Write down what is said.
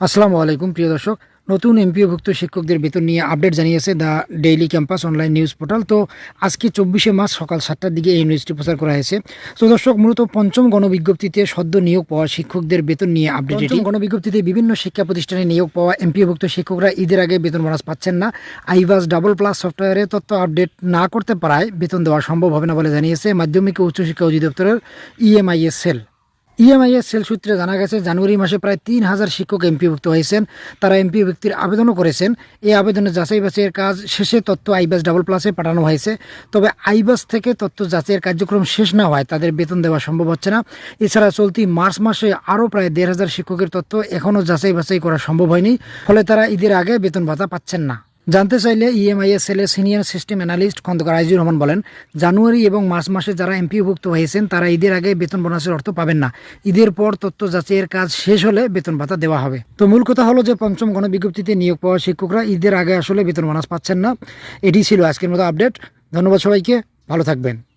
আসসালামু আলাইকুম, প্রিয় দর্শক। নতুন এমপিওভুক্ত শিক্ষকদের বেতন নিয়ে আপডেট জানিয়েছে the Daily Campus online news portal. তো আজকে চব্বিশে মার্চ সকাল সাতটার দিকে এই নিউজটি প্রচার করা হয়েছে। তো দর্শক, মূলত পঞ্চম গণবিজ্ঞপ্তিতে সদ্য নিয়োগ পাওয়া শিক্ষকদের বেতন নিয়ে আপডেট গণবিজ্ঞপ্তিতে বিভিন্ন শিক্ষা প্রতিষ্ঠানে নিয়োগ পাওয়া এমপিওভুক্ত শিক্ষকরা ঈদের আগে বেতন বোনাস পাচ্ছেন না। আইভাস ডাবল প্লাস সফটওয়্যারে তথ্য আপডেট না করতে পারায় বেতন দেওয়া সম্ভব হবে না বলে জানিয়েছে মাধ্যমিক ও উচ্চশিক্ষা অধিদপ্তরের ইএমআইএস সেল ইএমআইএস সেল সূত্রে জানা গেছে, জানুয়ারি মাসে প্রায় তিন হাজার শিক্ষক এমপিভুক্ত হয়েছেন। তারা এমপিভুক্তির আবেদনও করেছেন। এই আবেদনের যাচাই বাছাইয়ের কাজ শেষে তথ্য আইবাস ডাবল প্লাসে পাঠানো হয়েছে। তবে আইবাস থেকে তথ্য যাচাইয়ের কার্যক্রম শেষ না হয় তাদের বেতন দেওয়া সম্ভব হচ্ছে না। এছাড়া চলতি মার্চ মাসে আরও প্রায় দেড় হাজার শিক্ষকের তথ্য এখনও যাচাই বাছাই করা সম্ভব হয়নি। ফলে তারা ঈদের আগে বেতন ভাতা পাচ্ছেন না। জানতে চাইলে E ইএমআইএস সেলের senior system analyst Khandakar Aizur Rahman বলেন, জানুয়ারি এবং মার্চ মাসে যারা এমপিভুক্ত হয়েছেন, তারা ঈদের আগে বেতন বোনাসের অর্থ পাবেন না। ঈদের পর তথ্য যাচাইয়ের কাজ শেষ হলে বেতন ভাতা দেওয়া হবে। তো মূল কথা হলো যে, পঞ্চম গণবিজ্ঞপ্তিতে নিয়োগ পাওয়া শিক্ষকরা ঈদের আগে আসলে বেতন বোনাস পাচ্ছেন না। এটি ছিল আজকের মতো আপডেট। ধন্যবাদ সবাইকে। ভালো থাকবেন।